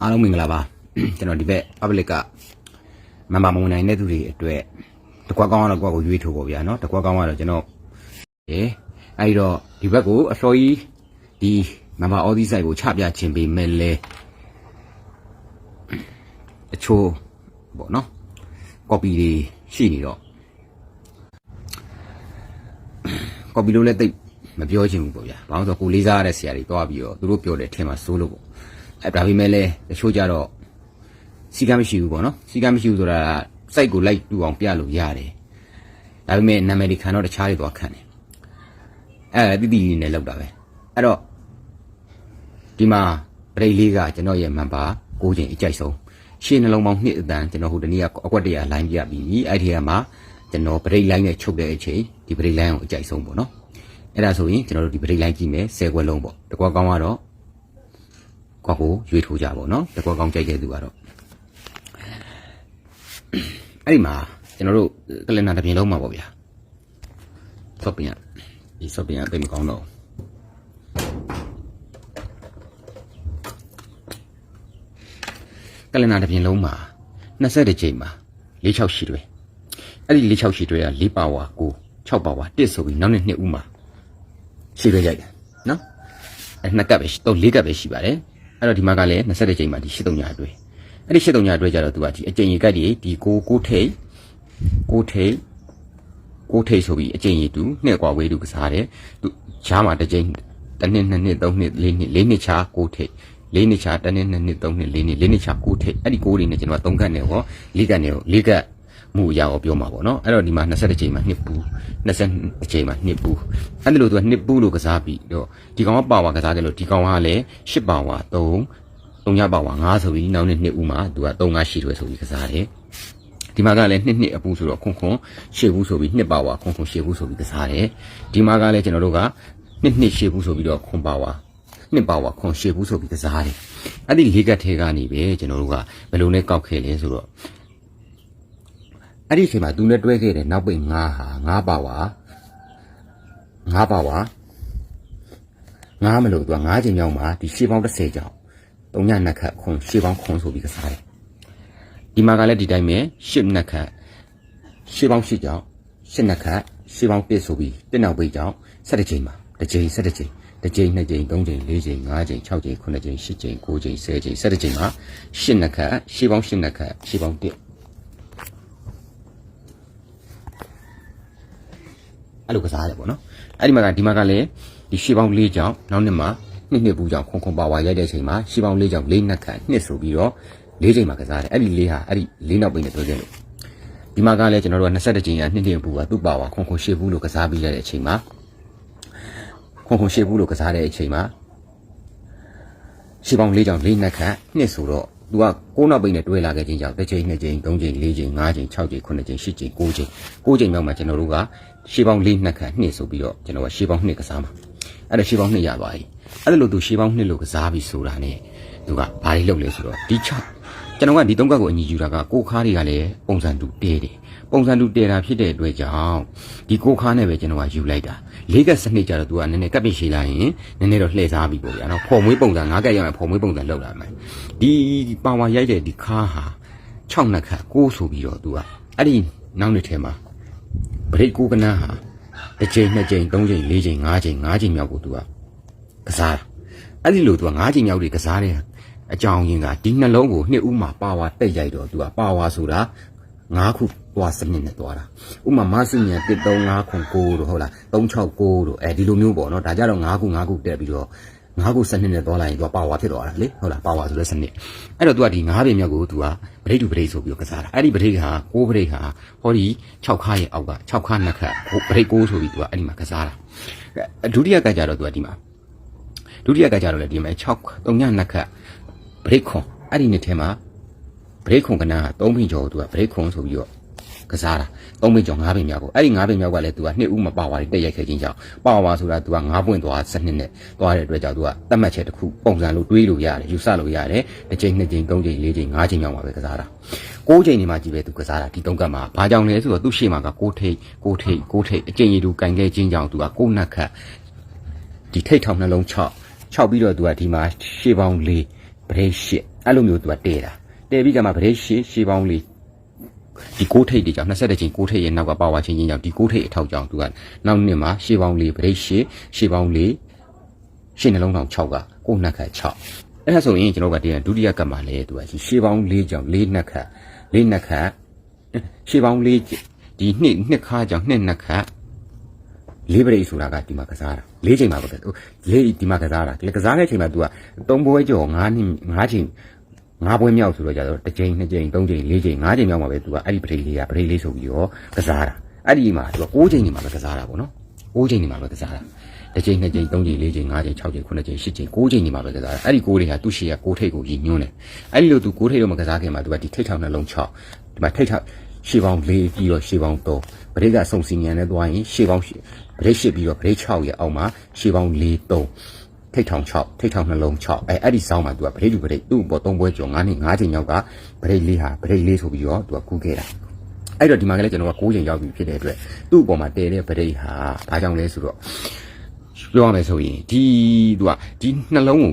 အားလုံးမင်္ဂလာပါကျွန်တော်ဒီဘက် public ကမမမုံနိုင်တဲ့သူတွေအတွက်တကွက်ကောင်းကတော့ကိုယ့်ကိုရွေးထိုးပေါ့ဗျာနော်တကွက်ကောင်းကတော့ကျွန်တော်အဲအဲဒီတော့ဒီဘက်ကိုအစောကြီးဒီမမအော်ဒီဆိုင်ကိုချပြခြင်းပေးမယ်လေအချိုးပေါ့နော် copy တွေရှိနေတော့ copy လို့လည်းတိတ်မပြောချင်ဘူးပေါ့ဗျာဘာလို့လဲဆိုတော့ကိုလေးစားရတဲ့ဆရာတွေတွားပြီးတော့သူတို့ပြောတယ်ထင်မှာစိုးလို့ပေါ့ အဲဒါပေမဲ့လည်းတချို့ကြတော့စီကမ်းမရှိဘူးပေါ့နော်စီကမ်းမရှိဘူးဆိုတာစိုက်ကိုလိုက်တူအောင်ပြလို့ရတယ်ဒါပေမဲ့နာမည်ဒီခံတော့တခြားတွေသွားခံတယ်အဲတိတိလေးနဲ့လောက်တာပဲအဲ့တော့ဒီမှာပရိတ်လေးကကျွန်တော်ရဲ့မန်ပါ၉ချိန်အကြိုက်ဆုံးရှင်းနှလုံးပေါင်းနှစ်အတန်ကျွန်တော်ဟိုတနေ့ကအကွက်တရလိုင်းပြပြီးအဲ့ဒီကမှကျွန်တော်ပရိတ်လိုင်းနဲ့ချုပ်တဲ့အချိန်ဒီပရိတ်လိုင်းကိုအကြိုက်ဆုံးပေါ့နော်အဲ့ဒါဆိုရင်ကျွန်တော်တို့ဒီပရိတ်လိုင်းကြည့်မယ်10ခွက်လုံးပေါ့တကွက်ကောင်းကတော့ ကွက်ကိုရွေးထိုးကြပါနော်တကွက်ကောင်းကြိုက်တဲ့သူကတော့အဲ့ဒီမှာကျွန်တော်တို့ကလင်နာတစ်ပြင်လုံးမှာပေါ့ဗျာဆော့ပင်ရဒီဆော့ပင်ရတိတ်မကောင်းတော့ဘူးကလနာတစ်ပြင်လုံးမှာ20ကြိမ်မှာ46ရှိတွေအဲ့ဒီ46ရှိတွေက4ပါဝါ9 6ပါဝါ1ဆိုပြီးနောက်နေ့2ဦးမှာရှိတွေရိုက်တယ်နော်အဲ့နှစ်ကပ်ပဲတော့4ကပ်ပဲရှိပါတယ် အဲ့တော့ဒီမှာကလည်း20ကြိမ်မှာဒီ83ညာတွေအဲ့ဒီ83ညာတွေကြတော့သူကဒီအကြိမ်ရေကပ်ဒီဒီကိုကိုထိတ်ကိုထိတ်ကိုထိတ်ဆိုပြီးအကြိမ်ရေတူနှစ်กว่าဝေးတူကစားတယ်သူချားမှာတစ်ကြိမ်တစ်နှစ်နှစ်နှစ်သုံးနှစ်လေးနှစ်လေးနှစ်ချားကိုထိတ်လေးနှစ်ချားတစ်နှစ်နှစ်နှစ်သုံးနှစ်လေးနှစ်လေးနှစ်ချားကိုထိတ်အဲ့ဒီကိုတွေနဲ့ကျွန်တော်ကသုံးခတ်နေဟောလေးကတ်နေဟောလေးကတ် မှုအရာကိုပြောမှာပေါ့နော်အဲ့တော့ဒီမှာ20ကြိမ်မှာနှစ်ပူ20ကြိမ်မှာနှစ်ပူအဲ့ဒါလို့သူကနှစ်ပူလို့ကစားပြီးတော့ဒီကောင်ကပါဝါကစားကြလို့ဒီကောင်ကလည်း10ပါဝါ3 3ညပါဝါ9ဆိုပြီးနောက်နေ့နှစ်ဦးမှာသူက3 5ရှိတယ်ဆိုပြီးကစားတယ်ဒီမှာကလည်းနှစ်နှစ်အပူဆိုတော့ခွန်ခွန်ရှေ့ဘူးဆိုပြီးနှစ်ပါဝါခွန်ခွန်ရှေ့ဘူးဆိုပြီးကစားတယ်ဒီမှာကလည်းကျွန်တော်တို့ကနှစ်နှစ်ရှေ့ဘူးဆိုပြီးတော့ခွန်ပါဝါနှစ်ပါဝါခွန်ရှေ့ဘူးဆိုပြီးကစားတယ်အဲ့ဒီလေးကတ်ထဲကနေပဲကျွန်တော်တို့ကဘယ်လိုလဲကောက်ခဲ့လဲဆိုတော့ အဲ့ဒီအချိန်မှာသူနဲ့တွဲခဲ့တဲ့နောက်ပိတ်9ဟာ9ပါဝါ9ပါဝါ9မလို့သူက9ချိန်မြောက်မှာဒီရှေ့ပေါင်း30ကြောင်3ညနှစ်ခတ်ခွန်ရှေ့ပေါင်းခွန်ဆိုပြီးကစားတယ်ဒီမှာကလည်းဒီတိုင်းပဲ10နှစ်ခတ်ရှေ့ပေါင်း10ကြောင်10နှစ်ခတ်ရှေ့ပေါင်း1ဆိုပြီးတစ်နောက်ပိတ်ကြောင်17ချိန်မှာတစ်ချိန်17ချိန်တစ်ချိန်နှစ်ချိန်သုံးချိန်လေးချိန်ငါးချိန်6ချိန်9ချိန်10ချိန်9ချိန်10ချိန်17ချိန်မှာ10နှစ်ခတ်ရှေ့ပေါင်း10နှစ်ခတ်ရှေ့ပေါင်း1 အဲ့လိုကစားရတယ်ပေါ့နော်အဲ့ဒီမှာကဒီမှာကလည်းဒီရှေ့ပေါင်း၄ကြောင်နောက်နှစ်မှာနှစ်နှစ်ပူကြောင်ခွန်ခွန်ပါဝါရိုက်တဲ့အချိန်မှာရှေ့ပေါင်း၄ကြောင်၄နှစ်ခတ်နှစ်ဆိုပြီးတော့၄ချိန်မှာကစားတယ်အဲ့ဒီ၄ဟာအဲ့ဒီ၄နောက်ပိတ်နဲ့တွဲခဲ့လို့ဒီမှာကလည်းကျွန်တော်တို့က21ချိန်ရနှစ်နှစ်ပူကသူ့ပါဝါခွန်ခွန်ရှေ့ဘူးလို့ကစားပြီးရတဲ့အချိန်မှာခွန်ခွန်ရှေ့ဘူးလို့ကစားတဲ့အချိန်မှာရှေ့ပေါင်း၄ကြောင်၄နှစ်ခတ်နှစ်ဆိုတော့သူကကိုးနောက်ပိတ်နဲ့တွဲလာခဲ့ခြင်းကြောင့်တစ်ချိန်နှစ်ချိန်သုံးချိန်လေးချိန်ငါးချိန်၆ချိန်9ချိန်10ချိန်9ချိန်9ချိန်လောက်မှကျွန်တော်တို့က ရှေးပေါင်း၄နှစ်ခန့်နှစ်ဆိုပြီးတော့ကျွန်တော်ကရှေးပေါင်းနှစ်ကစားမှာအဲ့ဒါရှေးပေါင်းနှစ်ရသွားပြီအဲ့ဒါလို့သူရှေးပေါင်းနှစ်လို့ကစားပြီးဆိုတာ ਨੇ သူကဘာတွေလုပ်လဲဆိုတော့ဒီ6ကျွန်တော်ကဒီသုံးကတ်ကိုအညီယူတာကကိုခါးတွေကလည်းပုံစံတူတဲတယ်ပုံစံတူတဲတာဖြစ်တဲ့အတွက်ကြောင့်ဒီကိုခါးနဲ့ပဲကျွန်တော်ကယူလိုက်တာလေးကစနစ်ကြတော့သူကနည်းနည်းကပ်ပစ်ရှည်လိုက်ရင်နည်းနည်းတော့လှည့်စားပြီးပေါ့ဗျာနော်ဖော်မွေးပုံစံငါးကက်ရမယ်ဖော်မွေးပုံစံလောက်လာမယ်ဒီပါဝါရိုက်တဲ့ဒီခါးဟာ6နှစ်ခတ်6ဆိုပြီးတော့သူကအဲ့ဒီနောက်နှစ်ထဲမှာ ဗရိတ်ကိုကနန်းဟာတစ်ချိန်နှစ်ချိန်သုံးချိန်လေးချိန်ငါးချိန်ငါးချိန်မြောက်ကိုသူကကစားတာအဲ့ဒီလိုသူကငါးချိန်မြောက်တွေကစားတဲ့အကြောင်းရင်းကဒီနှလုံးကိုနှစ်ဦးမှာပါဝါတက်ရိုက်တော့သူကပါဝါဆိုတာငါးခုသွားစနစ်နဲ့သွားတာဥမာမဆုညာ135ခွန်9တို့ဟုတ်လား369တို့အဲဒီလိုမျိုးပေါ့နော်ဒါကြတော့ငါးခုငါးခုတက်ပြီးတော့ ငါးခုစနစ်နဲ့သွားလိုက်ရင်သူကပါဝါဖြစ်သွားတာလေဟုတ်လားပါဝါဆိုတဲ့စနစ်အဲ့တော့သူကဒီငါးပင်မြောက်ကိုသူကဗရိတ်တူဗရိတ်ဆိုပြီးတော့ကစားတာအဲ့ဒီဗရိတ်ဟာ6ဗရိတ်ဟာဟောဒီ6ခါရဲ့အောက်က6ခါနှစ်ခါဗရိတ်6ဆိုပြီးသူကအဲ့ဒီမှာကစားတာဒုတိယကကြတော့သူကဒီမှာဒုတိယကကြတော့လေဒီမှာ6 3ညနှစ်ခါဗရိတ်ခွန်အဲ့ဒီနှစ်ထဲမှာဗရိတ်ခွန်ကနာ3ပင်ကျော်သူကဗရိတ်ခွန်ဆိုပြီးတော့ ကစားတာ3ပင်ကျော်5ပင်မြောက်ကိုအဲ့ဒီ5ပင်မြောက်ကလည်းသူကနှစ်ဦးမပါဝါတက်ရိုက်ခဲ့ခြင်းကြောင့်ပါဝါဆိုတာသူက5ပွင့်သွားစနစ်နဲ့သွားတဲ့အတွက်ကြောင့်သူကတတ်မှတ်ချက်တစ်ခုပုံစံလို့တွေးလို့ရတယ်ယူဆလို့ရတယ်တစ်ချိန်နှစ်ချိန်သုံးချိန်လေးချိန်ငါးချိန်မြောက်မှာပဲကစားတာ6ချိန်နေမှကြည့်ပဲသူကစားတာဒီ3ကတ်မှာဘာကြောင့်လဲဆိုတော့သူ့ရှေ့မှာက6ထိတ်6ထိတ်6ထိတ်အကျင့်ရည်သူကင်ခဲ့ခြင်းကြောင့်သူက6နက်ခတ်ဒီထိတ်ထောင်နှလုံး6 6ပြီးတော့သူကဒီမှာရှေ့ပေါင်း4ဗရိတ်8အဲ့လိုမျိုးသူကတဲတာတဲပြီးကမှဗရိတ်ရှေရှေးပေါင်းလေး ဒီကိုးထိတ်တွေကြောင့်22ချိန်ကိုးထိတ်ရဲ့နောက်ကပါဝါချင်းချင်းကြောင့်ဒီကိုးထိတ်အထောက်ကြောင့်သူကနောက်နှစ်မှာရှေးပေါင်းလေးဗရိတ်ရှေရှေးပေါင်းလေးရှေ့နှလုံးထောင်6ကကိုးနှက်ခတ်6အဲ့ဒါဆိုရင်ကျွန်တော်ကတည်းကဒုတိယကပ်မှာလဲသူကရှေးပေါင်း၄ကြောင့်၄နှက်ခတ်၄နှက်ခတ်ရှေးပေါင်း၄ဒီနှစ်နှစ်ခါကြောင့်နှစ်နှက်ခတ်လေးပရိတ်ဆိုတာကဒီမှာကစားတာလေးချိန်မှာပဲလေးဒီမှာကစားတာဒီကစားတဲ့အချိန်မှာ तू ကသုံးပွဲကြော်9နှစ်9ချိန် ငါးပွဲမြောက်ဆိုတော့ကြတော့တစ်ကြိမ်နှစ်ကြိမ်သုံးကြိမ်လေးကြိမ်ငါးကြိမ်မြောက်မှာပဲသူကအဲ့ဒီပရိလေးကပရိလေးဆိုပြီးတော့ကစားတာအဲ့ဒီမှာသူက6ကြိမ်နေမှာပဲကစားတာပေါ့နော်6ကြိမ်နေမှာပဲကစားတာတစ်ကြိမ်နှစ်ကြိမ်သုံးကြိမ်လေးကြိမ်ငါးကြိမ်၆ကြိမ်၇ကြိမ်၈ကြိမ်၉ကြိမ်နေမှာပဲကစားတာအဲ့ဒီကိုးတွေဟာသူ့ရှေ့ကကိုးထိတ်ကိုကြီးညွန်းတယ်အဲ့ဒီလိုသူကိုးထိတ်တော့မကစားခင်မှာသူကဒီထိတ်ထောင်နှလုံး6ဒီမှာထိတ်ထောင်ရှေ့ပေါင်း၄ပြီးတော့ရှေ့ပေါင်း3ဗရိတ်ကစုံစီညံနဲ့သွားရင်ရှေ့ပေါင်းဗရိတ်၈ပြီးတော့ဗရိတ်6ရဲ့အောက်မှာရှေ့ပေါင်း၄3 ထိတ်ထောင်6ထိတ်ထောင်နှလုံး6အဲအဲ့ဒီဆောင်းမှာသူကပရိသူပရိသူ့ဘော3ပွဲကျော်9နှစ်9ချိန်ရောက်တာပရိလေးဟာပရိလေးဆိုပြီးတော့သူကကူးခဲ့တာအဲ့တော့ဒီမှာကလည်းကျွန်တော်က9ချိန်ရောက်ပြီဖြစ်တဲ့အတွက်သူ့အပေါ်မှာတည်တဲ့ပရိဟာဘာကြောင့်လဲဆိုတော့ပြောရမယ်ဆိုရင်ဒီသူကဒီနှလုံးကို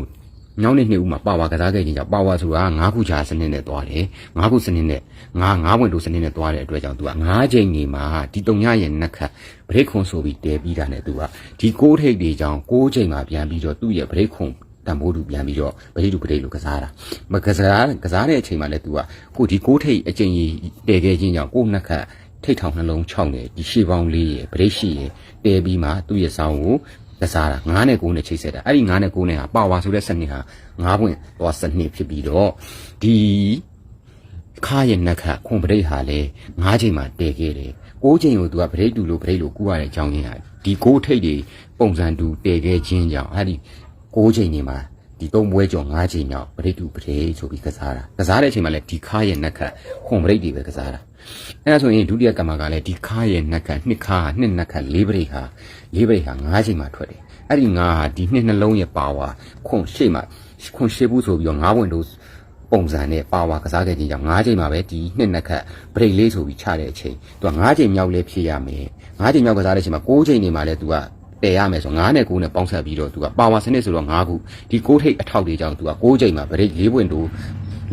ညောင်းနေနှစ်ဦးမှာပါဝါကစားခဲ့ခြင်းကြောင့်ပါဝါဆိုတာ၅ခုချာစနစ်နဲ့သွားတယ်၅ခုစနစ်နဲ့၅၅ဝင်လို့စနစ်နဲ့သွားတဲ့အတွက်ကြောင့်သူက၅ချိန်နေမှာဒီတုံညရဲ့နှက်ခတ်ဗရိတ်ခွန်ဆိုပြီးတဲပြီးတာနဲ့သူကဒီ၉ထိပ်တွေကြောင့်၉ချိန်မှာပြန်ပြီးတော့သူ့ရဲ့ဗရိတ်ခွန်တံမိုးတူပြန်ပြီးတော့ပရိတူပရိလိုကစားတာမကစားကစားတဲ့အချိန်မှာလည်း तू ကကိုဒီကိုထိတ်အချိန်ကြီးတဲခဲ့ခြင်းကြောင့်ကိုနှက်ခတ်ထိတ်ထောင်နှလုံးခြောက်နေဒီရှေးပေါင်းလေးရယ်ပရိရှိရယ်တဲပြီးမှသူ့ရဲ့ဆောင်းကို ကစားတာ9နဲ့9နဲ့ချိတ်ဆက်တာအဲ့ဒီ9နဲ့9နဲ့ဟာပါဝါဆိုတဲ့စနစ်ဟာ9ပွင့်တော့စနစ်ဖြစ်ပြီးတော့ဒီခါရဲ့နက်ခတ်ခွန်ပရိတ်ဟာလေ9ချိန်မှာတည်ခဲ့တယ်6ချိန်ကိုသူကပရိတ်တူလို့ပရိတ်လို့ကူရတဲ့အကြောင်းရင်းဟာဒီ6ထိတ်တွေပုံစံတူတည်ခဲ့ခြင်းကြောင့်အဲ့ဒီ6ချိန်နေမှာ ဒီသုံးပွဲကျော်၅ချိန်မြောက်ပရိတ်တူပရိတ်ဆိုပြီးကစားတာကစားတဲ့အချိန်မှာလည်းဒီခါရဲ့နက်ခတ်ခွန်ပရိတ်တွေပဲကစားတာအဲ့ဒါဆိုရင်ဒုတိယကမ္မကလည်းဒီခါရဲ့နက်ခတ်နှစ်ခါနှစ်နက်ခတ်လေးပရိတ်ဟာလေးပရိတ်ဟာ၅ချိန်မှာထွက်တယ်အဲ့ဒီငါဟာဒီနှစ်နှလုံးရဲ့ပါဝါခွန်ရှေ့မှာခွန်ရှေ့ဘူးဆိုပြီးတော့ငါးဝင်တို့ပုံစံနဲ့ပါဝါကစားခဲ့ခြင်းကြောင့်၅ချိန်မှာပဲဒီနှစ်နှစ်ခတ်ဘရိတ်လေးဆိုပြီးချတဲ့အချိန်သူက၅ချိန်မြောက်လဲဖြစ်ရမယ်၅ချိန်မြောက်ကစားတဲ့အချိန်မှာ၉ချိန်နေမှာလဲသူက တည်ရမယ်ဆို9နဲ့9နဲ့ပေါင်းဆက်ပြီးတော့သူကပါဝါစနစ်ဆိုတော့9ခုဒီ6ထိပ်အထောက်တွေကြောင့်သူက6ချိန်မှာဗရိတ်၄ပွင့်တို့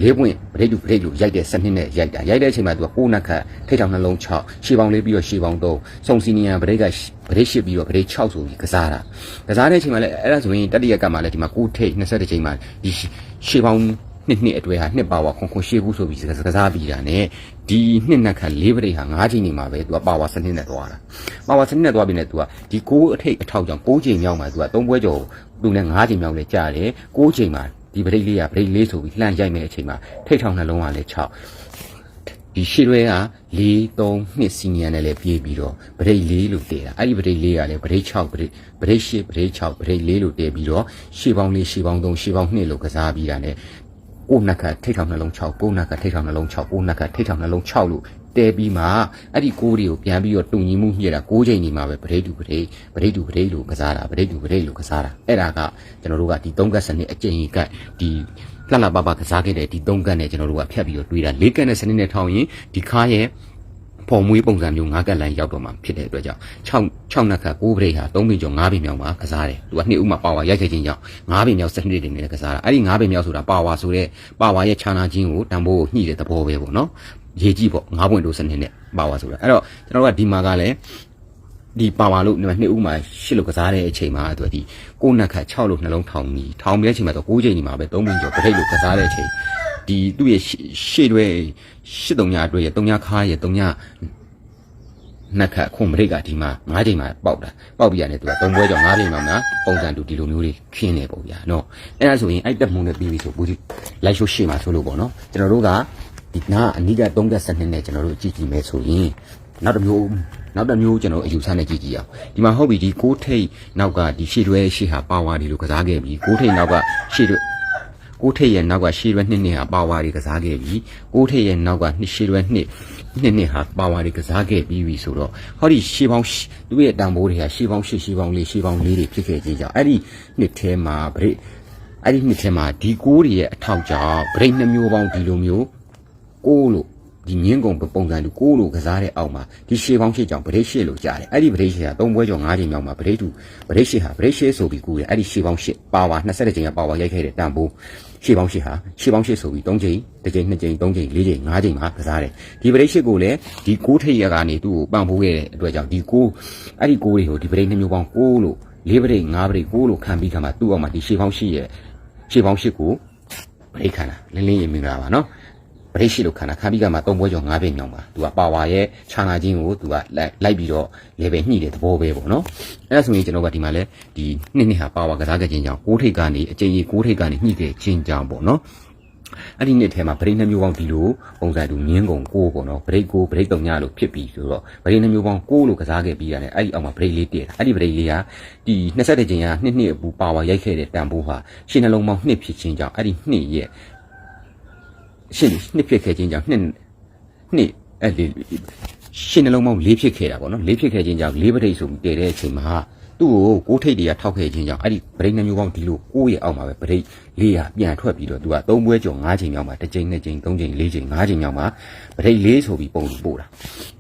လေးပွင့်ဗရိတ်တူဗရိတ်တူရိုက်တဲ့စနစ်နဲ့ရိုက်တာရိုက်တဲ့အချိန်မှာသူက6နှစ်ခတ်ထိတ်ထောင်နှလုံး6ရှေးပေါင်းလေးပြီးတော့ရှေးပေါင်း3စုံစီနီယံဗရိတ်ကဗရိတ်ရှစ်ပြီးတော့ဗရိတ်6ဆိုပြီးကစားတာကစားတဲ့အချိန်မှာလည်းအဲ့ဒါဆိုရင်တတိယကမှလည်းဒီမှာ6ထိတ်20ချိန်မှာဒီရှေးပေါင်း နှစ်နှစ်အတွဲဟာနှစ်ပါဝါခွန်ခွန်ရှေးဘူးဆိုပြီးကစားပြီးတာ ਨੇ ဒီနှစ်နှစ်ခန့်လေးပရိတ်ဟာ၅ချိန်နေမှာပဲသူကပါဝါစနစ်နဲ့သွားတာပါဝါစနစ်နဲ့သွားပြီးနေသူကဒီ6အထိတ်အထောက်ကြောင့်6ချိန်မြောက်မှာသူက3ပွဲကျော်သူနဲ့5ချိန်မြောက်လဲကြာတယ်6ချိန်မှာဒီပရိတ်လေးကပရိတ်လေးဆိုပြီးလှမ်းရိုက်မဲ့အချိန်မှာထိတ်ထောင်နှလုံးကလည်း6ဒီရှေ့ရွဲက4 3နှစ်စီနီယံနဲ့လည်းပြေးပြီးတော့ဗရိတ်4လို့တည်တာအဲ့ဒီဗရိတ်4ကလည်းဗရိတ်6ဗရိတ်ဗရိတ်8ဗရိတ်6ဗရိတ်4လို့တည်ပြီးတော့ရှေ့ပေါင်း4ရှေ့ပေါင်း3ရှေ့ပေါင်း2လို့ကစားပြီးတာ ਨੇ ကိုနက်ကထိတ်ထောင်နှလုံး6ကိုနက်ကထိတ်ထောင်နှလုံး6ကိုနက်ကထိတ်ထောင်နှလုံး6လို့တဲပြီးမှအဲ့ဒီကိုးတွေကိုပြန်ပြီးတော့တုံညီမှုညှိတာ6ချိန်နေမှာပဲဗရိတ်တူဗရိတ်ဗရိတ်တူဗရိတ်လို့ကစားတာဗရိတ်တူဗရိတ်လို့ကစားတာအဲ့ဒါကကျွန်တော်တို့ကဒီ3ကတ်စနစ်အကျဉ်းကြီးကဒီလှလှပပကစားခဲ့တဲ့ဒီ3ကတ်နဲ့ကျွန်တော်တို့ကဖြတ်ပြီးတော့တွေးတာ4ကတ်နဲ့စနစ်နဲ့ထောင်ရင်ဒီခါရဲ့ ပုံမွေးပုံစံမျိုး၅ကတ်လိုင်းရောက်တော့မှဖြစ်တဲ့အတွက်ကြောင့်6 6နှစ်ခါ9ပရိတ်ဟာ3ပင်ကျော်9ပင်မြောက်မှာကစားတယ်သူကနှစ်ဦးမှာပါဝါရိုက်ခဲ့ခြင်းကြောင့်9ပင်မြောက်စနစ်တွေနဲ့ကစားတာအဲ့ဒီ9ပင်မြောက်ဆိုတာပါဝါဆိုတဲ့ပါဝါရဲ့ခြာနာခြင်းကိုတန်ဖိုးကိုညှိတဲ့သဘောပဲပေါ့နော်ရေးကြည့်ပေါ့9ပွင့်တို့စနစ်နဲ့ပါဝါဆိုတာအဲ့တော့ကျွန်တော်တို့ကဒီမှာကလည်းဒီပါဝါလို့နှစ်ဦးမှာရှစ်လို့ကစားတဲ့အချိန်မှာသူကဒီကိုနက်ခါ6လို့နှလုံးထောင်ပြီးထောင်ပြီးတဲ့အချိန်မှာတော့9ချိန်ဒီမှာပဲ3ပင်ကျော်ပရိတ်လို့ကစားတဲ့အချိန် ဒီသူ့ရဲ့ရှေ့တွဲရှစ်တုံညာအတွက်ရဲ့တုံညာခါရဲ့တုံညာနက်ခတ်ခွန်မရိတ်ကဒီမှာ၅ချိန်မှာပေါက်တာပေါက်ပြရတယ်သူက၃ပွဲကြောင့်၅ချိန်မှာမှပုံစံတူဒီလိုမျိုးတွေခင်းနေပုံပြနော်အဲ့ဒါဆိုရင်အဲ့တက်မှုနဲ့ပြီးပြီဆိုဘူးဒီလိုက်ရှိုးရှေ့မှာဆိုလို့ပေါ့နော်ကျွန်တော်တို့ကဒီနာအနိက3ကစနစ်နဲ့ကျွန်တော်တို့ကြည့်ကြည့်မယ်ဆိုရင်နောက်တစ်မျိုးနောက်တစ်မျိုးကျွန်တော်အယူဆနဲ့ကြည့်ကြည့်အောင်ဒီမှာဟုတ်ပြီဒီ6ထိတ်နောက်ကဒီရှေ့တွဲရှေ့ဟာပါဝါဒီလိုကစားခဲ့ပြီ6ထိတ်နောက်ကရှေ့တွဲ ကိုထိတ်ရဲ့နောက်ကရှေ့ရွက်နှစ်နှစ်ဟာပါဝါတွေကစားခဲ့ပြီကိုထိတ်ရဲ့နောက်ကနှစ်ရှေ့ရွက်နှစ်နှစ်နှစ်ဟာပါဝါတွေကစားခဲ့ပြီးပြီဆိုတော့ဟောဒီရှေ့ပေါင်းသူ့ရဲ့တန်ဖိုးတွေကရှေ့ပေါင်းရှေ့ရှေ့ပေါင်းလေးရှေ့ပေါင်းလေးတွေဖြစ်ခဲ့ခြင်းကြောင့်အဲ့ဒီနှစ်ထဲမှာဗရိတ်အဲ့ဒီနှစ်ထဲမှာဒီကိုးတွေရဲ့အထောက်ကြောင့်ဗရိတ်နှမျိုးပေါင်းဒီလိုမျိုးကိုးလို့ ဒီမြင်းကုံပုံစံတူကိုးလိုကစားတဲ့အောက်မှာဒီရှေးပေါင်းရှေ့ကြောင့်ဗရိတ်ရှေ့လို့ကြားတယ်အဲ့ဒီဗရိတ်ရှေ့ကသုံးပွဲကျော်၅ချိန်မြောက်မှာဗရိတ်တူဗရိတ်ရှေ့ဟာဗရိတ်ရှေ့ဆိုပြီးကူတယ်အဲ့ဒီရှေးပေါင်းရှေ့ပါဝါ20ချိန်ကပါဝါရိုက်ခဲ့တဲ့တန်ဖိုးရှေးပေါင်းရှေ့ဟာရှေးပေါင်းရှေ့ဆိုပြီး3ချိန်တစ်ချိန်2ချိန်3ချိန်4ချိန်5ချိန်မှာကစားတယ်ဒီဗရိတ်ရှေ့ကိုလည်းဒီကိုးထိပ်ရကနေသူ့ကိုပန့်ဖိုးခဲ့တဲ့အတွက်ကြောင့်ဒီကိုးအဲ့ဒီကိုးတွေကိုဒီဗရိတ်နှမျိုးပေါင်း6လို့၄ဗရိတ်5ဗရိတ်6လို့ခံပြီးခါမှာသူ့အောက်မှာဒီရှေးပေါင်းရှေ့ရဲ့ရှေးပေါင်းရှေ့ကိုဗရိတ်ခါတာလင်းလင်းရင်မင်္ဂလာပါနော် ပရိရှိလို့ခန္ဓာခါပြီးကမှသုံးပွဲကျော်၅ပဲညောင်းပါသူကပါဝါရဲ့ခြာနာချင်းကိုသူကလိုက်လိုက်ပြီးတော့ level ညှိတဲ့သဘောပဲပေါ့နော်အဲ့ဒါဆိုရင်ကျွန်တော်ကဒီမှာလဲဒီနှစ်နှစ်ဟာပါဝါကစားခဲ့ခြင်းကြောင့်ကိုးထိတ်ကနေအကျဉ်းကြီးကိုးထိတ်ကနေညှိခဲ့ခြင်းကြောင့်ပေါ့နော်အဲ့ဒီနှစ်ထဲမှာဗရိတ်နှမျိုးပေါင်းဒီလိုပုံစံတူမြင်းကုံကိုးပေါ့နော်ဗရိတ်ကိုးဗရိတ်တုံညလို့ဖြစ်ပြီးဆိုတော့ဗရိတ်နှမျိုးပေါင်းကိုးလို့ကစားခဲ့ပြီးရတယ်အဲ့ဒီအောက်မှာဗရိတ်လေးတည့်တာအဲ့ဒီဗရိတ်လေးကဒီ20ချိန်ကနှစ်နှစ်အပူပါဝါရိုက်ခဲ့တဲ့တန်ဖိုးဟာရှင်းနှလုံးပေါင်းနှစ်ဖြစ်ခြင်းကြောင့်အဲ့ဒီနှစ်ရဲ့ ရှင်းနှစ်ဖြစ်ခဲ့ခြင်းကြောင့်နှစ်နှစ်အဲ့ဒီရှင်းနှလုံးပေါင်း၄ဖြစ်ခဲ့တာပေါ့နော်၄ဖြစ်ခဲ့ခြင်းကြောင့်၄ပဋိဆိုပြီးတည်တဲ့အချိန်မှာသူ့ကိုကိုးထိတ်တွေကထောက်ခဲ့ခြင်းကြောင့်အဲ့ဒီပဋိနှမျိုးပေါင်းဒီလိုကိုးရဲ့အောက်မှာပဲပဋိ လေးရပြန်ထွက်ပြီးတော့သူက၃ပွဲကျော်၅ချိန်မြောက်မှာတစ်ချိန်နှစ်ချိန်၃ချိန်၄ချိန်၅ချိန်မြောက်မှာပဋိလေးဆိုပြီးပုံလို့ပို့တာ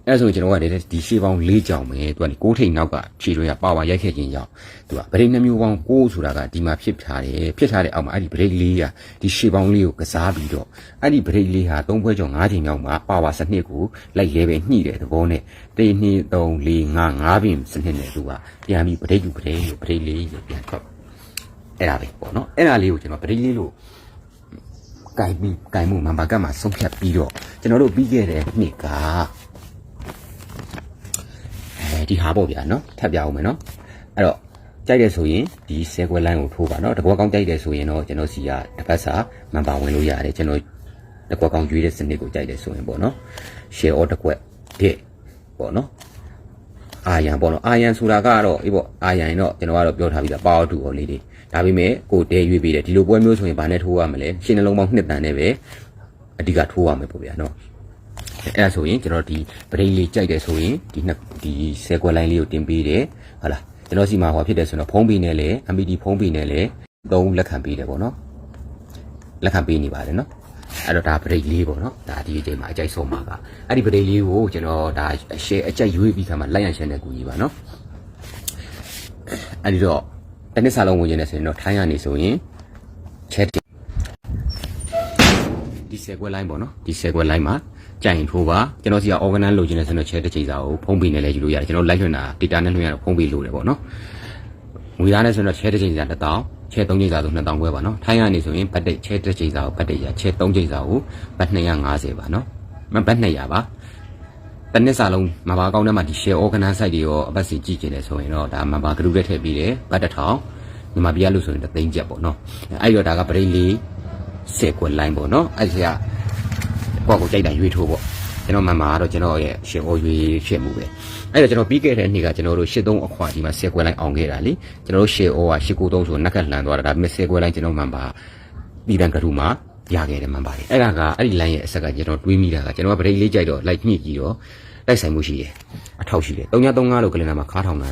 အဲ့ဆိုရင်ကျွန်တော်ကလည်းဒီရှေးပေါင်း၄ကြောင်ပဲသူကကိုးထိတ်နောက်ကခြေတွေကပါဝါရိုက်ခဲ့ခြင်းကြောင့်သူကပဋိနှမျိုးပေါင်းကိုးဆိုတာကဒီမှာဖြစ်ထားတယ်ဖြစ်ထားတဲ့အောက်မှာအဲ့ဒီပဋိလေးကဒီရှေးပေါင်းလေးကိုကစားပြီးတော့အဲ့ဒီပဋိလေးဟာ၃ပွဲကျော်၅ချိန်မြောက်မှာပါဝါစနစ်ကိုလိုက်လဲပဲညှိတဲ့သဘောနဲ့1 2 3 4 5 5ပြင်စနစ်နဲ့သူကပြန်ပြီးပဋိတူပဋိလို့ပဋိလေးကိုပြန်ထွက် အဲ့ဒါပဲပေါ့နော်အဲ့ဒါလေးကိုကျွန်တော်ပဋိလေးလို့ကင်ပြီးကင်မှုမန်ပါကတ်မှာဆုံးဖြတ်ပြီးတော့ကျွန်တော်တို့ပြီးခဲ့တဲ့နှစ်ကအဲဒီဟာပေါ့ဗျာနော်ထပ်ပြအောင်မယ်နော်အဲ့တော့ကြိုက်တယ်ဆိုရင်ဒီဆဲကွဲလိုင်းကိုထိုးပါနော်တကွက်ကောင်းကြိုက်တယ်ဆိုရင်တော့ကျွန်တော်စီကတစ်ပတ်စာမန်ပါဝင်လို့ရတယ်ကျွန်တော်တကွက်ကောင်းရွေးတဲ့စနစ်ကိုကြိုက်တယ်ဆိုရင်ပေါ့နော် share or တကွက်တဲ့ပေါ့နော်အာယံပေါ့နော်အာယံဆိုတာကတော့အေးပေါ့အာယံတော့ကျွန်တော်ကတော့ပြောထားပြီးသားပါဝတူဟောလေးတွေ ဒါပေမဲ့ကိုတဲရွေးပြီးတယ်ဒီလိုပွဲမျိုးဆိုရင်ဗာနဲ့ထိုးရမလဲရှင်းနှလုံးပေါင်းနှစ်တန်နဲ့ပဲအဓိကထိုးရမယ်ပေါ့ဗျာနော်အဲ့ဒါဆိုရင်ကျွန်တော်ဒီဗရိတ်လေးကြိုက်တယ်ဆိုရင်ဒီနှစ်ဒီဆဲကွက်လိုင်းလေးကိုတင်ပေးတယ်ဟုတ်လားကျွန်တော်စီမှာဟောဖြစ်တယ်ဆိုတော့ဖုံးပေးနေလေ MPD ဖုံးပေးနေလေသုံးလက်ခံပေးတယ်ပေါ့နော်လက်ခံပေးနေပါတယ်နော်အဲ့တော့ဒါဗရိတ်လေးပေါ့နော်ဒါဒီအချိန်မှာအကြိုက်ဆုံးမှာကအဲ့ဒီဗရိတ်လေးကိုကျွန်တော်ဒါ share အကြိုက်ရွေးပြီးခါမှာလိုက်ရရှင်းတဲ့ကူကြီးပါနော်အဲ့ဒီတော့ တစ်နှစ်စာလုံးဝင်ကျင်နေဆိုရင်တော့ထိုင်းရနေဆိုရင် chat ဒီဆယ်ကွက်လိုင်းပေါ့နော်ဒီဆယ်ကွက်လိုင်းမှာကြိုင်ထိုးပါကျွန်တော်စီက organize လုပ်ချင်တဲ့ဆိုတော့ chat တစ်ချိန်စာကိုဖုံးပေးနေလဲယူလို့ရတယ်ကျွန်တော် live လွှင့်တာ data နဲ့လွှင့်ရတော့ဖုံးပေးလို့တယ်ပေါ့နော်ငွေသားနဲ့ဆိုတော့ chat တစ်ချိန်စာ1000 chat 3ချိန်စာဆို2000ခွဲပါနော်ထိုင်းရနေဆိုရင်ဘတ်တိတ် chat တစ်ချိန်စာကိုဘတ်တိတ်ရ chat 3ချိန်စာကိုဘတ်250ပါနော်မဘတ်200ပါ တစ်နှစ်စာလုံးမဘာကောင်းတဲ့မှာဒီ share organize site တွေရောအပတ်စီကြည့်ကျင်တယ်ဆိုရင်တော့ဒါမဘာ group နဲ့ထည့်ပြီးတယ်ဘတ်1000မြန်မာပြည်ကလို့ဆိုရင်သိန်းကျပ်ပေါ့နော်အဲ့တော့ဒါကပရိတ်လေးဆယ်ကွက်လိုင်းပေါ့နော်အဲ့ဒီကကိုယ့်ကိုကြိုက်တာရွေးထိုးပေါ့ကျွန်တော်မှန်မှာတော့ကျွန်တော်ရဲ့ရှင်အိုရွေးဖြစ်မှုပဲအဲ့တော့ကျွန်တော်ပြီးခဲ့တဲ့နေ့ကကျွန်တော်တို့83အခွာဒီမှာဆယ်ကွက်လိုင်းအောင်ခဲ့တာလीကျွန်တော်တို့ရှေအိုက893ဆိုနက်ကလှန်သွားတာဒါပေမဲ့ဆယ်ကွက်လိုင်းကျွန်တော်မှန်ပါပြည်တန်ကတူမှာ ရခဲ့တယ်မှန်ပါတယ်အဲ့ဒါကအဲ့ဒီ line ရဲ့အဆက်ကကျွန်တော်တွေးမိတာကကျွန်တော်ကပရိတ်လေးကြိုက်တော့ like ညှိကြည့်တော့တိုက်ဆိုင်မှုရှိတယ်အထောက်ရှိတယ်335လို့ကလင်နာမှာခါထောင်တာ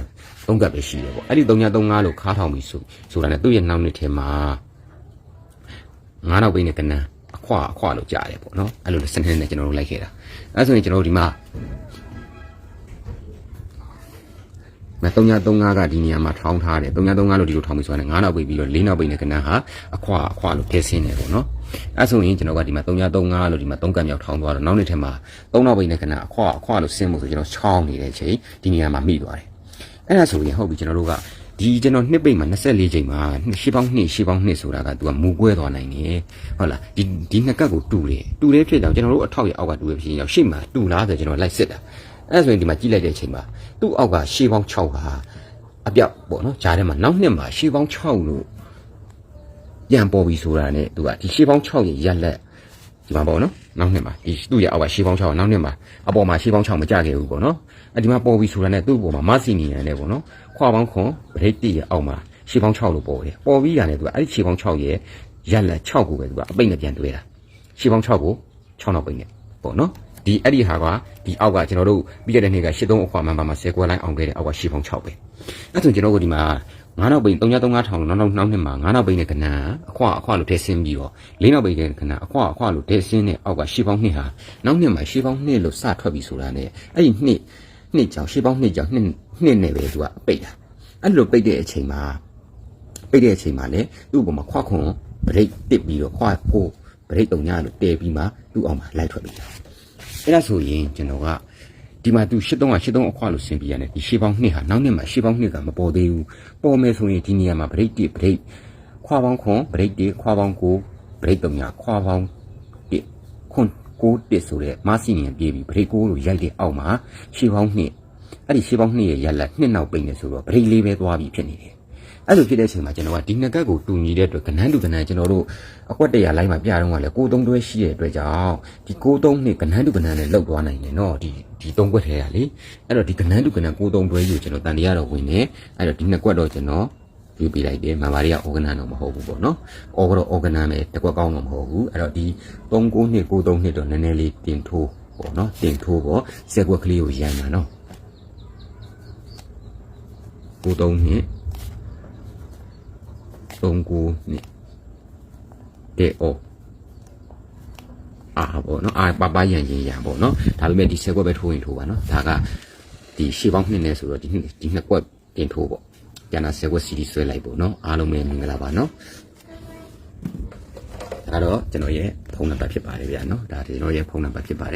သုံးကပ်ပဲရှိတယ်ပေါ့အဲ့ဒီ335လို့ခါထောင်ပြီဆိုဆိုတာနဲ့သူ့ရဲ့နောက်နှစ်ထဲမှာငါးနောက်ပိန်းနဲ့ကနန်းအခွအခွလို့ကြားတယ်ပေါ့နော်အဲ့လိုစနစ်နဲ့ကျွန်တော်တို့လိုက်ခဲ့တာအဲ့ဆိုရင်ကျွန်တော်တို့ဒီမှာမ335ကဒီနေရာမှာထောင်းထားတယ်335လို့ဒီလိုထောင်းပြီးဆိုရင်ငါးနောက်ပိန်းပြီးတော့၄နောက်ပိန်းနဲ့ကနန်းဟာအခွအခွလို့ထဲဆင်းတယ်ပေါ့နော် အဲ့ဆိုရင်ကျွန်တော်ကဒီမှာ335လို့ဒီမှာ3ကပ်မြောက်ထောင်းသွားတော့နောက်နေ့ထဲမှာ3နောက်ပိန်းနဲ့ကနန်းအခွအခွလို့ဆင်းမှုဆိုကျွန်တော်ချောင်းနေတဲ့အချိန်ဒီနေရာမှာမိသွားတယ်အဲ့ဒါဆိုရင်ဟုတ်ပြီကျွန်တော်တို့ကဒီကျွန်တော်နှစ်ပိတ်မှာ24ချိန်မှာရှေးပေါင်း2ရှေးပေါင်း2ဆိုတာက तू ကမူကွဲသွားနိုင်တယ်ဟုတ်လားဒီဒီနှစ်ကပ်ကိုတူတယ်တူတယ်ဖြစ်တော့ကျွန်တော်တို့အထောက်ရအောက်ကတူရဖြစ်ရင်ရှေ့မှာတူလားဆိုကျွန်တော်လိုက်စစ်တာအဲ့ဆိုရင်ဒီမှာကြည့်လိုက်တဲ့အချိန်မှာသူ့အောက်ကရှေးပေါင်း6ဟာအပြောက်ပေါ့နော်ဂျားထဲမှာနောက်နှစ်မှာရှေးပေါင်း6လို့ ပြန်ပေါ်ပြီဆိုတာနဲ့သူကဒီရှေးပေါင်း6ရဲ့ရက်လက်ဒီမှာပေါ့နော်နောက်နှစ်မှာဒီသူ့ရဲ့အောက်ကရှေးပေါင်း6နောက်နှစ်မှာအပေါ်မှာရှေးပေါင်း6မကြခဲ့ဘူးပေါ့နော်အဒီမှာပေါ်ပြီဆိုတာနဲ့သူ့ပေါ်မှာမဆီနီနေတယ်ပေါ့နော်ခွာပေါင်းခွန်ဗရိတ်တိရဲ့အောက်မှာရှေးပေါင်း6လို့ပေါ်တယ်ပေါ်ပြီးရတယ်သူကအဲ့ဒီရှေးပေါင်း6ရဲ့ရက်လက်6ကိုပဲသူကအပိတ်နဲ့ပြန်တွေ့တာရှေးပေါင်း6ကို6နောက်ပိတ်နဲ့ပေါ့နော်ဒီအဲ့ဒီဟာကဒီအောက်ကကျွန်တော်တို့ပြီးခဲ့တဲ့နေ့က83အခွာမှန်ပါမှာ10ခွဲလိုင်းအောင်ခဲ့တဲ့အောက်ကရှေးပေါင်း6ပဲအဲ့ဆိုကျွန်တော်တို့ဒီမှာ ငါးနောက်ပိန်335ထောင်နောက်နောက်နောက်နှစ်မှာငါးနောက်ပိန်နဲ့ကနန်းအခွအခွလို့ထဲဆင်းပြီးတော့လေးနောက်ပိန်နဲ့ကနန်းအခွအခွလို့ထဲဆင်းတဲ့အောက်ကရှေးပေါင်းနှစ်ဟာနောက်နှစ်မှာရှေးပေါင်းနှစ်လို့စထွက်ပြီးဆိုတာနဲ့အဲ့ဒီနှစ်နှစ်ကြောင်ရှေးပေါင်းနှစ်ကြောင်နှစ်နှစ်နဲ့ပဲသူကပိတ်တာအဲ့လိုပိတ်တဲ့အချိန်မှာပိတ်တဲ့အချိန်မှာလေသူ့ဘုံမှာခွခွန်ဗရိတ်တစ်ပြီးတော့ခွဖို့ဗရိတ်တုံညာလို့တဲပြီးမှသူ့အောင်မှာလိုက်ထွက်ပြီးတာအဲ့ဒါဆိုရင်ကျွန်တော်က ဒီမှာသူ83က83အခွလို့ဆင်းပြရတယ်ဒီရှေးပေါင်းနှစ်ဟာနောက်နှစ်မှာရှေးပေါင်းနှစ်ကမပေါ်သေးဘူးပေါ်မယ်ဆိုရင်ဒီနေရာမှာဗရိတ်1ဗရိတ်ခွာပေါင်းခွန်ဗရိတ်1ခွာပေါင်း9ဗရိတ်3ညာခွာပေါင်း1ခွန်9တစ်ဆိုတဲ့မဆီနီယံပြေးပြီးဗရိတ်9လို့ရိုက်တဲ့အောက်မှာရှေးပေါင်းနှစ်အဲ့ဒီရှေးပေါင်းနှစ်ရဲ့ရလက်နှစ်နောက်ပိန်နေဆိုတော့ဗရိတ်လေးပဲသွားပြီးဖြစ်နေတယ် အဲ့လိုဖြစ်တဲ့အချိန်မှာကျွန်တော်ကဒီနှစ်ကတ်ကိုတူညီတဲ့အတွက်ကနန်းတူကနန်းကျွန်တော်တို့အကွက်တရာလိုင်းမှာပြတော့ကလည်းကိုသုံးတွဲရှိတဲ့အတွက်ကြောင့်ဒီကိုသုံးနှစ်ကနန်းတူကနန်းနဲ့လောက်သွားနိုင်တယ်နော်ဒီဒီသုံးကွက်ထဲရလေအဲ့တော့ဒီကနန်းတူကနန်းကိုသုံးတွဲယူကျွန်တော်တန်တရားတော့ဝင်နေအဲ့တော့ဒီနှစ်ကွက်တော့ကျွန်တော်ယူပြလိုက်တယ်မဘာတွေက organ တော့မဟုတ်ဘူးပေါ့နော်။ organ တော့ organ ပဲတစ်ကွက်ကောင်းတော့မဟုတ်ဘူး။အဲ့တော့ဒီ39နှစ်93နှစ်တော့နည်းနည်းလေးတင်ထိုးပေါ့နော်။တင်ထိုးပေါ့။စက်ကွက်ကလေးကိုရမ်းတာနော်။93နှစ် 39နှစ်တဲ့အော်အာပေါ့နော်အာပပရန်ရင်ရန်ပေါ့နော်ဒါပေမဲ့ဒီဆယ်ကွက်ပဲထိုးရင်ထိုးပါနော်ဒါကဒီရှေ့ပေါင်းနှစ်နဲ့ဆိုတော့ဒီနှစ်ဒီနှစ်ကွက်တင်ထိုးပေါ့ပြန်လာဆယ်ကွက်စီဒီဆွဲလိုက်ပေါ့နော်အားလုံးပဲမင်္ဂလာပါနော်ဒါကတော့ကျွန်တော်ရဲ့ဖုန်းနံပါတ်ဖြစ်ပါတယ်ဗျာနော်ဒါကျွန်တော်ရဲ့ဖုန်းနံပါတ်ဖြစ်ပါတယ်